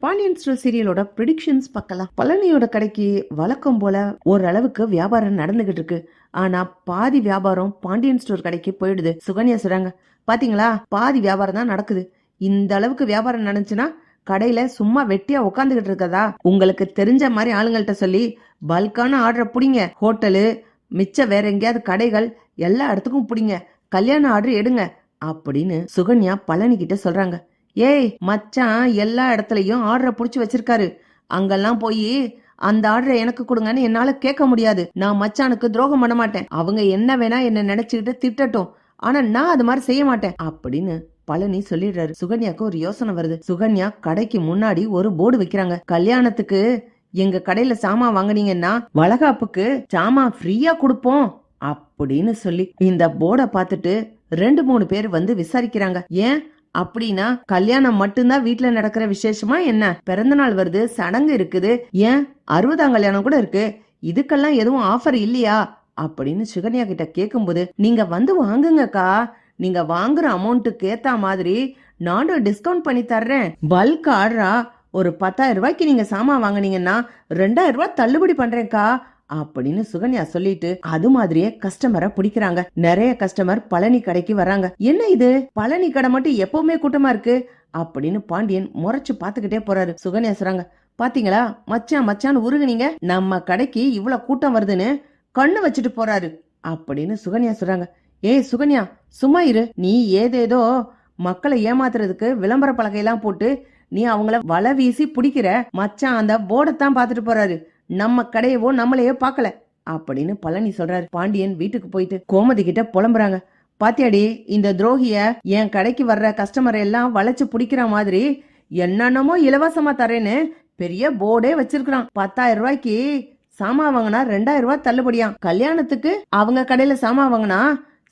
Pandian store சீரியலோட predictions பார்க்கலாம். பழனியோட கடைக்கு வழக்கம் போல ஓரளவுக்கு வியாபாரம் நடந்துகிட்டு இருக்கு. ஆனா பாதி வியாபாரம் பாண்டியன் ஸ்டோர் கடைக்கு போயிடுது. சுகன்யா சொல்றாங்க பாத்தீங்களா? பாதி வியாபாரம் தான் நடக்குது. இந்த அளவுக்கு வியாபாரம் நடந்துச்சுன்னா கடையில சும்மா வெட்டியா உட்காந்துக்கிட்டு இருக்கதா? உங்களுக்கு தெரிஞ்ச மாதிரி ஆளுங்கள்ட்ட சொல்லி பல்கான ஆர்டரை பிடிங்க. ஹோட்டலு மிச்சம் வேற எங்கேயாவது கடைகள் எல்லா இடத்துக்கும் பிடிங்க. கல்யாண ஆர்டர் எடுங்க. அப்படின்னு சுகன்யா பழனி கிட்ட சொல்றாங்க. ஏய் மச்சான் எல்லா இடத்துலயும் ஆர்டரை புடிச்சு வச்சிருக்காரு. அங்கெல்லாம் போய் அந்த ஆர்டரை எனக்கு கொடுங்கன்னு என்னால கேட்க முடியாது. நான் மச்சானுக்கு துரோகம் பண்ண மாட்டேன். அவங்க என்ன வேணா என்ன நினைச்சுக்கிட்டு திட்டட்டும். ஆனா நான் அது மாதிரி செய்ய மாட்டேன். அப்படின்னு பழனி சொல்லிடுறாரு. சுகன்யாக்கு ஒரு யோசனை வருது. சுகன்யா கடைக்கு முன்னாடி ஒரு போர்டு வைக்கிறாங்க. கல்யாணத்துக்கு எங்க கடையில சாமான் வாங்குனீங்கன்னா வளகாப்புக்கு சாமான் ஃப்ரீயா கொடுப்போம் அப்படின்னு சொல்லி இந்த போர்டை பார்த்துட்டு ரெண்டு மூணு பேர் வந்து விசாரிக்கிறாங்க. ஏன்? அப்படின்னா கல்யாணம் மட்டும்தான் வீட்டுல நடக்கிற விசேஷமா என்ன? பிறந்த நாள் வருது சடங்கு இருக்குது. ஏன்? அறுபதாம் கல்யாணம் கூட இருக்கு. இதுக்கெல்லாம் எதுவும் ஆஃபர் இல்லையா? அப்படின்னு சுகன்யா கிட்ட கேட்கும்போது நீங்க வந்து வாங்குங்கக்கா. நீங்க வாங்குற அமௌண்ட்டுக்கு ஏத்த மாதிரி நானும் டிஸ்கவுண்ட் பண்ணி தர்றேன். பல்க் ஆர்டரா ஒரு பத்தாயிரம் ரூபாய்க்கு நீங்க சாமான் வாங்குனீங்கன்னா ரெண்டாயிரம் ரூபாய் தள்ளுபடி பண்றேன்க்கா. அப்படின்னு சுகன்யா சொல்லிட்டு அது மாதிரியே கஸ்டமரை பிடிக்கிறாங்க. நிறைய கஸ்டமர் பழனி கடைக்கு வராங்க என்ன இது? பழனி கடை மட்டும் எப்பவுமே கூட்டமா இருக்கு? அப்படின்னு பாண்டியன் முறைச்சு பாத்துக்கிட்டே போறாரு. சுகன்யா சொல்றாங்க பாத்தீங்களா? மச்சான் மச்சான் உருகுனீங்க. நம்ம கடைக்கு இவ்வளவு கூட்டம் வருதுன்னு கண்ணு வச்சுட்டு போறாரு. அப்படின்னு சுகன்யா சொல்றாங்க ஏய் சுகன்யா சும்மா இரு. நீ ஏதேதோ மக்களை ஏமாத்துறதுக்கு விளம்பர பலகையெல்லாம் போட்டு நீ அவங்கள வலை வீசி பிடிக்கிற மச்சான் அந்த போர்டைத்தான் பார்த்துட்டு போறாரு. நம்ம கடையவோ நம்மளையோ பார்க்கல. அப்படின்னு பழனி சொல்றாரு. பாண்டியன் வீட்டுக்கு போயிட்டு கோமதி கிட்ட புலம்புறாங்க. பாத்தியாடி இந்த துரோகிய என் கடைக்கு வர்ற கஸ்டமரை எல்லாம் வளைச்சு பிடிக்கிற மாதிரி என்னென்னமோ இலவசமா தரேன்னு பெரிய போர்டே வச்சிருக்கான் பத்தாயிரம் ரூபாய்க்கு சாமான் வாங்கினா ரெண்டாயிரம் ரூபாய் தள்ளுபடியாம். கல்யாணத்துக்கு அவங்க கடையில சாமான் வாங்கினா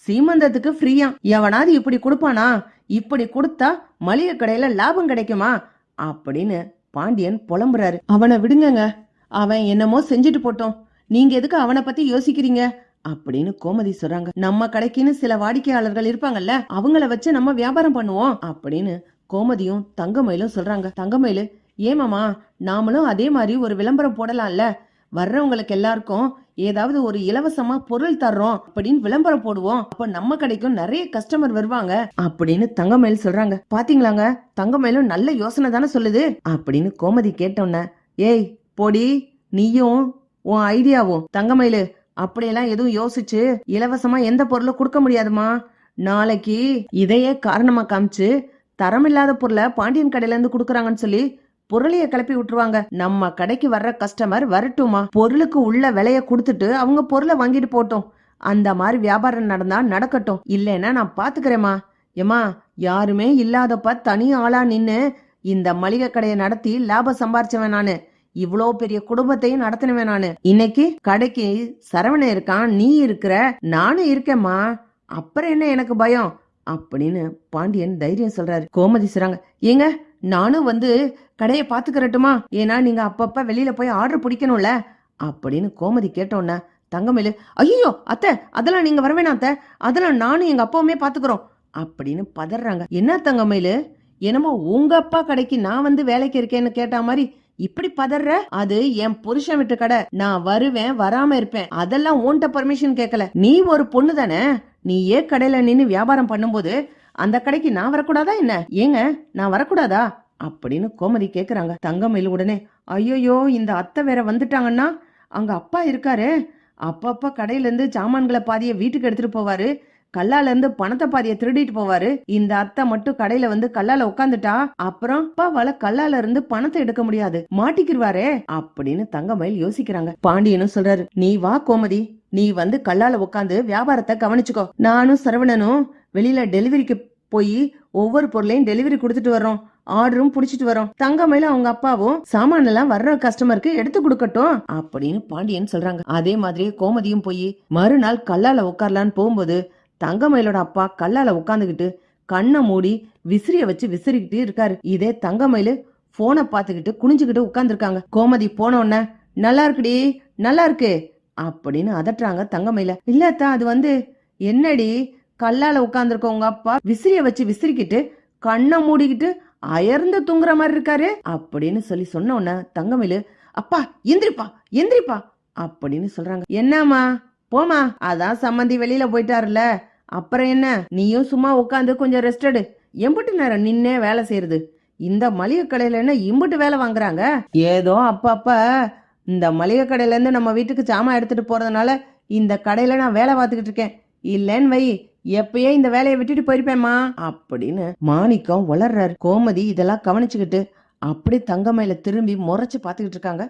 சீமந்தத்துக்கு ஃப்ரீயா எவனாவது இப்படி கொடுப்பானா? இப்படி கொடுத்தா மளிகை கடையில லாபம் கிடைக்குமா? அப்படின்னு பாண்டியன் புலம்புறாரு. அவனை விடுங்கங்க. அவன் என்னமோ செஞ்சுட்டு போட்டோம். நீங்க எதுக்கு அவனை பத்தி யோசிக்கிறீங்க? அப்படின்னு கோமதி சொல்றாங்க. நம்ம கடைக்குன்னு சில வாடிக்கையாளர்கள் இருப்பாங்கல்ல அவங்கள வச்சு நம்ம வியாபாரம் பண்ணுவோம் அப்படின்னு கோமதியும் தங்கமயிலும் சொல்றாங்க. தங்கமயிலு ஏமாமா நாமளும் அதே மாதிரி ஒரு விளம்பரம் போடலாம்ல? வர்றவங்களுக்கு எல்லாருக்கும் ஏதாவது ஒரு இலவசமா பொருள் தர்றோம் அப்படின்னு விளம்பரம் போடுவோம். அப்ப நம்ம கடைக்கும் நிறைய கஸ்டமர் வருவாங்க அப்படின்னு தங்கமயில் சொல்றாங்க. பாத்தீங்களாங்க? தங்கமயிலும் நல்ல யோசனை தானே சொல்லுது? அப்படின்னு கோமதி கேட்டோன்ன ஏய் போடி நீயும் உன் ஐடியாவும் தங்கமயிலு அப்படியெல்லாம் எதுவும் யோசிச்சு இலவசமா எந்த பொருளும் கொடுக்க முடியாதுமா? நாளைக்கு இதையே காரணமா காமிச்சு தரம் இல்லாத பொருளை பாண்டியன் கடையில இருந்து குடுக்கறாங்கன்னு சொல்லி பொருளைய கிளப்பி விட்டுருவாங்க. நம்ம கடைக்கு வர்ற கஸ்டமர் வரட்டுமா பொருளுக்கு உள்ள விலைய கொடுத்துட்டு அவங்க பொருளை வாங்கிட்டு போட்டோம் அந்த மாதிரி வியாபாரம் நடந்தா நடக்கட்டும். இல்லைன்னா நான் பாத்துக்கிறேம்மா. ஏமா யாருமே இல்லாதப்ப தனி ஆளா நின்னு இந்த மளிகை கடையை நடத்தி லாபம் சம்பாரிச்சவன் நானு. இவ்வளோ பெரிய குடும்பத்தையும் நடத்தினவேன் நானு. இன்னைக்கு கடைக்கு சரவணன் இருக்கான் நீ இருக்கிற நானும் இருக்கேம்மா. அப்புறம் என்ன எனக்கு பயம்? அப்படின்னு பாண்டியன் தைரியம் சொல்றாரு. கோமதி சொல்றாங்க ஏங்க நானும் வந்து கடையை பாத்துக்கிறட்டுமா ஏன்னா நீங்க அப்பப்ப வெளியில போய் ஆர்டர் பிடிக்கணும்ல? அப்படின்னு கோமதி கேட்டோன்ன தங்கமேலு ஐயோ அத்தை அதெல்லாம் நீங்க வரவேணா அத்தை. அதெல்லாம் நானும் எங்க அப்பாவுமே பாத்துக்கிறோம் அப்படின்னு பதறாங்க. என்ன தங்கமேலு? என்னமோ உங்க அப்பா கடைக்கு நான் வந்து வேலைக்கு இருக்கேன்னு கேட்ட மாதிரி இப்படி பதற அது என் புருஷன் விட்டு கடை. நான் வருவேன் வராம இருப்பேன். அதெல்லாம் உன்கிட்ட பர்மிஷன் கேட்கல நீ ஒரு பொண்ணு தானே? நீ ஏ கடையில நின்னு வியாபாரம் பண்ணும்போது அந்த கடைக்கு நான் வரக்கூடாதா என்ன? ஏங்க நான் வரக்கூடாதா? அப்படின்னு கோமதி கேக்குறாங்க. தங்கமயில் உடனே ஐயோயோ இந்த அத்தை வேற வந்துட்டாங்கன்னா அங்க அப்பா இருக்காரு. அப்பப்ப கடையில இருந்து சாமான்களை பாதிய வீட்டுக்கு எடுத்துட்டு போவாரு. கல்லால இருந்து பணத்தை பாதிய திருடிட்டு போவாரு. இந்த அத்தை மட்டும் கடையில வந்து கல்லால உட்காந்துட்டா அப்புறம் அப்பாவால கல்லால இருந்து பணத்தை எடுக்க முடியாது. மாட்டிக்கிருவாரே அப்படின்னு தங்கமயில் யோசிக்கிறாங்க. பாண்டியனும் சொல்றாரு நீ வா கோமதி நீ வந்து கல்லால உட்காந்து வியாபாரத்தை கவனிச்சுக்கோ. நானும் சரவணனும் வெளியில டெலிவரிக்கு போய் ஒவ்வொரு பொருளையும் டெலிவரி கொடுத்துட்டு வர்றோம். ஆர்டரும் புடிச்சிட்டு வரோம் தங்கமயில அவங்க அப்பாவும் சாமான எல்லாம் வர்ற கஸ்டமருக்கு எடுத்து கொடுக்கட்டும் அப்படின்னு பாண்டியன் சொல்றாங்க. அதே மாதிரியே கோமதியும் போய் மறுநாள் கல்லால உட்காரலான்னு போகும்போது தங்கமயிலோட அப்பா கல்லால உட்காந்துக்கிட்டு கண்ணை மூடி விசிறிய வச்சு விசிறிக்கிட்டு இருக்காரு. இதே தங்கமயிலு போனை பார்த்துக்கிட்டு குனிஞ்சுக்கிட்டு உட்காந்துருக்காங்க கோமதி போன உடனே நல்லா இருக்குடி நல்லா இருக்கு அப்படின்னு அதட்டுறாங்க தங்கமயில. இல்லத்தா அது வந்து என்னடி கல்லால உட்காந்துருக்க உங்க அப்பா விசிறிய வச்சு விசிறிக்கிட்டு கண்ணை மூடிக்கிட்டு அயர்ந்து தூங்குற மாதிரி இருக்காரு அப்படின்னு சொல்லி சொன்ன உடனே தங்கமயிலு அப்பா எந்திரிப்பா எந்திரிப்பா அப்படின்னு சொல்றாங்க. என்னம்மா போமா அதான் சம்மந்தி வெளியில போயிட்டாருல அப்புறம் என்ன? நீயும் சும்மா உட்காந்து கொஞ்சம் ரெஸ்ட் எடு. எம்பிட்டு நேரம் நின்னே வேலை செய்யறது. இந்த மளிகை கடையில என்ன இம்புட்டு வேலை வாங்குறாங்க? ஏதோ அப்பப்ப இந்த மளிகை கடையில இருந்து நம்ம வீட்டுக்கு சாமான் எடுத்துட்டு போறதுனால இந்த கடையில நான் வேலை பார்த்துக்கிட்டு இருக்கேன். இல்லைன்னு வை எப்பயே இந்த வேலையை விட்டுட்டு போயிருப்பேம்மா. அப்படின்னு மாணிக்கம் வளர்றாரு. கோமதி இதெல்லாம் கவனிச்சுக்கிட்டு அப்படி தங்கமையில திரும்பி முறைச்சு பார்த்துக்கிட்டு இருக்காங்க.